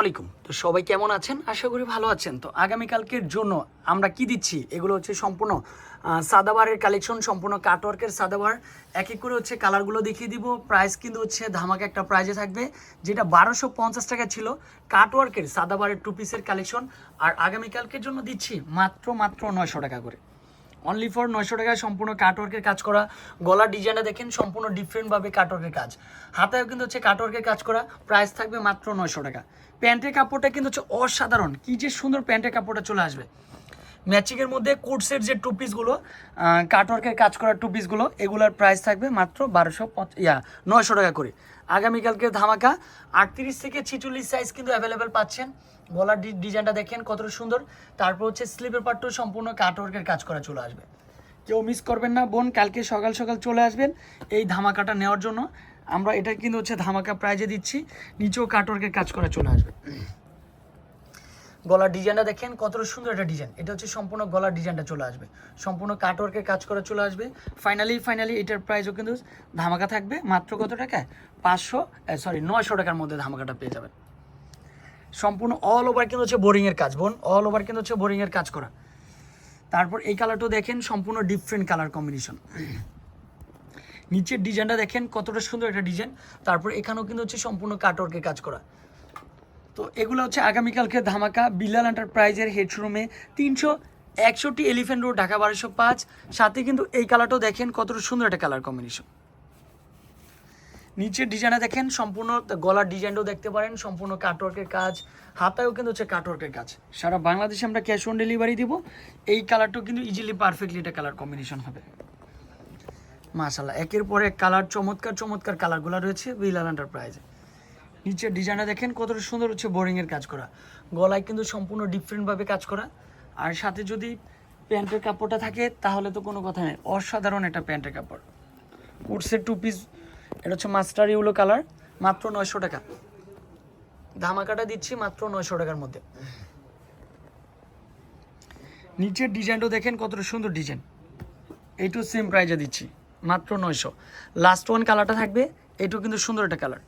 আলাইকুম তো সবাই কেমন আছেন? আশা করি ভালো আছেন। তো আগামীকালকের জন্য আমরা কি দিচ্ছি? এগুলো হচ্ছে সম্পূর্ণ সাদাবারের কালেকশন, সম্পূর্ণ কাটওয়ার্কের সাদাবার। এক এক করে হচ্ছে কালারগুলো দেখিয়ে দিব। প্রাইস কিন্তু হচ্ছে ধামাকা একটা প্রাইজে থাকবে, যেটা বারোশো পঞ্চাশ টাকা ছিল। কাটওয়ার্কের সাদাবারের টু পিসের কালেকশন। আর আগামীকালকের জন্য দিচ্ছি মাত্র মাত্র নয়শো টাকা করে। অনলি ফর নয়শো টাকায় সম্পূর্ণ কাটওয়ার্কের কাজ করা। গলার ডিজাইনটা দেখেন সম্পূর্ণ ডিফারেন্টভাবে কাটওয়ার্কের কাজ। হাতেও কিন্তু হচ্ছে কাটওয়ার্কের কাজ করা প্রাইস থাকবে মাত্র নয়শো টাকা। প্যান্টের কাপড়টা কিন্তু হচ্ছে অসাধারণ। কী যে সুন্দর প্যান্টের কাপড়টা চলে আসবে। ম্যাচিংয়ের মধ্যে কোটসের যে টু পিসগুলো কাটওয়ার্কের কাজ করা টু পিসগুলো এগুলোর প্রাইস থাকবে মাত্র বারোশো ইয়া, নয়শো টাকা করে। আগামীকালকে ধামাকা আটত্রিশ থেকে ছিচল্লিশ সাইজ কিন্তু অ্যাভেলেবেল পাচ্ছেন। গলার ডি- ডিজাইনটা দেখেন কতটা সুন্দর। তারপর হচ্ছে স্লিপের পার্টও সম্পূর্ণ কাটওয়ার্কের কাজ করা চলে আসবে। কেউ মিস করবেন না বোন, কালকে সকাল সকাল চলে আসবেন এই ধামাকাটা নেওয়ার জন্য। আমরা এটা কিন্তু হচ্ছে ধামাকা প্রাইজে দিচ্ছি, নিচেও কাটওয়ার্কের কাজ করা চলে আসবে। গলার ডিজাইনটা দেখেন, কতটা সুন্দর একটা ডিজাইন এটা হচ্ছে সম্পূর্ণ গলার ডিজাইনটা চলে আসবে। সম্পূর্ণ কাটওয়ার্কের কাজ করা চলে আসবে। ফাইনালি ফাইনালি এটার প্রাইসও কিন্তু ধামাকা থাকবে, মাত্র কত টাকায়? পাঁচশো সরি নয়শো টাকার মধ্যে ধামাকাটা পেয়ে যাবেন। সম্পূর্ণ অল ওভার কিন্তু হচ্ছে বোরিংয়ের কাজ, বোন। অল ওভার কিন্তু হচ্ছে বোরিংয়ের কাজ করা। তারপর এই কালারটাও দেখেন, সম্পূর্ণ ডিফারেন্ট কালার কম্বিনেশন নিচের ডিজাইনটা দেখেন, কতটা সুন্দর একটা ডিজাইন তারপর এখানেও কিন্তু হচ্ছে সম্পূর্ণ কাটওয়ার্কের কাজ করা। তো এগুলো হচ্ছে আগামীকালকে ধামাকা বিল্লাল এন্টারপ্রাইজের হেডশোরুমে তিনশো একষট্টি এলিফেন্ট রোড ঢাকা বারোশো পাঁচ। সাথে কিন্তু এই কালারটাও দেখেন, কতটা সুন্দর একটা কালার কম্বিনেশন নিচের ডিজাইনটা দেখেন, সম্পূর্ণ গলার ডিজাইনটাও দেখতে পারেন, সম্পূর্ণ কাটওয়ার্কের কাজ। হাতায়ও কিন্তু হচ্ছে কাটওয়ার্কের কাজ। সারা বাংলাদেশে আমরা ক্যাশ অন ডেলিভারি দিব। এই কালারটাও কিন্তু ইজিলি পারফেক্টলি এটা কালার কম্বিনেশন হবে। মাশাল্লাহ একের পর এক কালার চমৎকার চমৎকার কালারগুলো রয়েছে বিলাল এন্টারপ্রাইজে। নিচের ডিজাইনটা দেখেন, কতটা সুন্দর হচ্ছে বোরিংয়ের কাজ করা। গলায় কিন্তু সম্পূর্ণ ডিফারেন্টভাবে কাজ করা। আর সাথে যদি প্যান্টের কাপড়টা থাকে, তাহলে তো কোনো কথা নেই। অসাধারণ একটা প্যান্টের কাপড়। কোর্সের টু পিস এটা হচ্ছে মাস্টার ইউলো কালার, মাত্র নয়শো টাকা। ধামাকাটা দিচ্ছি মাত্র নয়শো টাকার মধ্যে। নিচের ডিজাইনটাও দেখেন, কতটা সুন্দর ডিজাইন এইটু সেম প্রাইজে দিচ্ছি, মাত্র নয়শো। লাস্ট ওয়ান কালারটা থাকবে, এইটু কিন্তু সুন্দর একটা কালার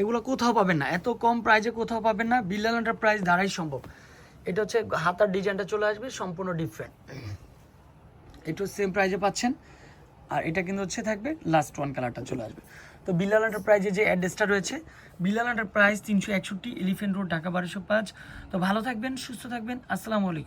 এগুলো কোথাও পাবেন না। এত কম প্রাইজে কোথাও পাবেন না। বিল্লাল প্রাইস দ্বারাই সম্ভব। এটা হচ্ছে হাতার ডিজাইনটা চলে আসবে, সম্পূর্ণ ডিফারেন্ট একটু সেম প্রাইজে পাচ্ছেন। আর এটা কিন্তু হচ্ছে থাকবে লাস্ট ওয়ান কালারটা চলে আসবে। তো বিল্লাল প্রাইজে যে অ্যাড্রেসটা রয়েছে বিল্লাল প্রাইস তিনশো একষট্টি এলিফেন্ট রোড ঢাকা বারোশো পাঁচ। তো ভালো থাকবেন, সুস্থ থাকবেন। আসসালামু আলাইকুম।